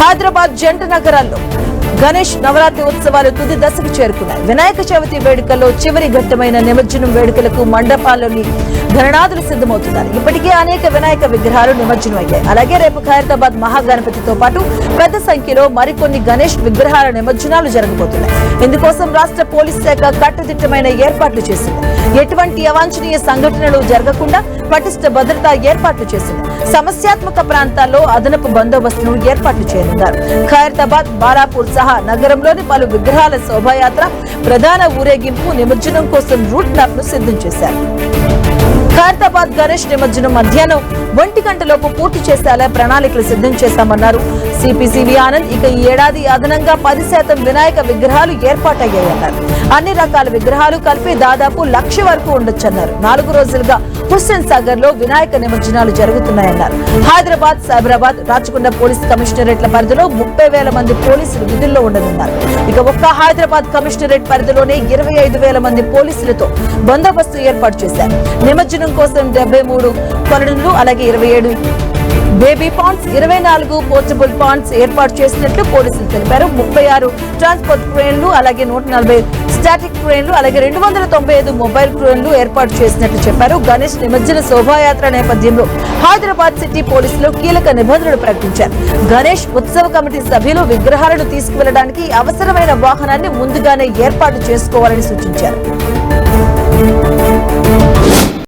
హైదరాబాద్ జంట నగరాల్లో గణేష్ నవరాత్రి ఉత్సవాలు తుది దశకు చేరుకున్నాయి. వినాయక చవితి వేడుకల్లో చివరి ఘట్టమైన నిమజ్జనం వేడుకలకు మండపాల్లోని గణనాథులు సిద్ధమవుతున్నారు. ఇప్పటికే అనేక వినాయక విగ్రహాలు నిమజ్జనం అయ్యాయి అలాగే రేపు ఖైరతాబాద్ మహాగణపతితో పాటు పెద్ద సంఖ్యలో మరికొన్ని గణేష్ విగ్రహాల నిమజ్జనాలు జరగబోతున్నాయి. ఇందుకోసం రాష్ట్ర పోలీస్ శాఖ కట్టుదిట్టమైన ఏర్పాట్లు చేసింది. ఎటువంటి అవాంఛనీయ సంఘటనలు జరగకుండా పటిష్ట భద్రతా ఏర్పాట్లు చేసింది. సమస్యాత్మక ప్రాంతాల్లో అదనపు బందోబస్తును ఏర్పాట్లు చేయనున్నారు. ఖైరతాబాద్ బాలాపూర్ సహా నగరంలోని పలు విగ్రహాల శోభాయాత్ర ప్రధాన ఊరేగింపు నిమజ్జనం కోసం రూట్ మ్యాప్ను సిద్ధం చేశారు. ఖైరతాబాద్ గణేష్ నిమజ్జనం మధ్యాహ్నం ఒంటి గంటలోపు పూర్తి చేసేలా ప్రణాళికలు సిద్ధం చేశామన్నారు. సిపిసివి ఆనంద్ ఇక ఈ ఏడాది అదనంగా పది శాతం వినాయక విగ్రహాలు ఏర్పాటయ్యాయన్నారు. అన్ని రకాల విగ్రహాలు కలిపి దాదాపు లక్ష వరకు ఉండొచ్చన్నారు. నాలుగు రోజులుగా హుస్సేన్ సాగర్లో వినాయక నిమజ్జనాలు జరుగుతున్నాయన్నారు. హైదరాబాద్ సైబరాబాద్ రాచకొండ పోలీస్ కమిషనరేట్ల పరిధిలో ముప్పై వేల మంది పోలీసులు విధుల్లో ఉండనున్నారు. ఇక ఒక్క హైదరాబాద్ కమిషనరేట్ పరిధిలోనే ఇరవై ఐదు వేల మంది పోలీసులతో బందోబస్తు ఏర్పాటు చేశారు. నిమజ్జనం కోసం డెబ్బై మూడు కొలనులు అలాగే ఇరవై ఏడు బేబీ పాండ్స్ ఇరవై నాలుగు పోర్టబుల్ పాండ్స్ ఏర్పాటు చేసినట్లు పోలీసులు తెలిపారు. ముప్పై ఆరు ట్రాన్స్పోర్ట్ క్రేన్లు అలాగే నూట నలభై స్టాటిక్ క్రేన్లు అలాగే రెండు వందల తొంభై ఐదు మొబైల్ క్రేన్లు ఏర్పాటు చేసినట్లు చెప్పారు. గణేష్ నిమజ్జన శోభాయాత్ర నేపథ్యంలో హైదరాబాద్ సిటీ పోలీసులు కీలక నిబంధనలు ప్రకటించారు. గణేష్ ఉత్సవ కమిటీ సభ్యులు విగ్రహాలను తీసుకువెళ్ళడానికి అవసరమైన వాహనాన్ని ముందుగానే ఏర్పాటు చేసుకోవాలని సూచించారు.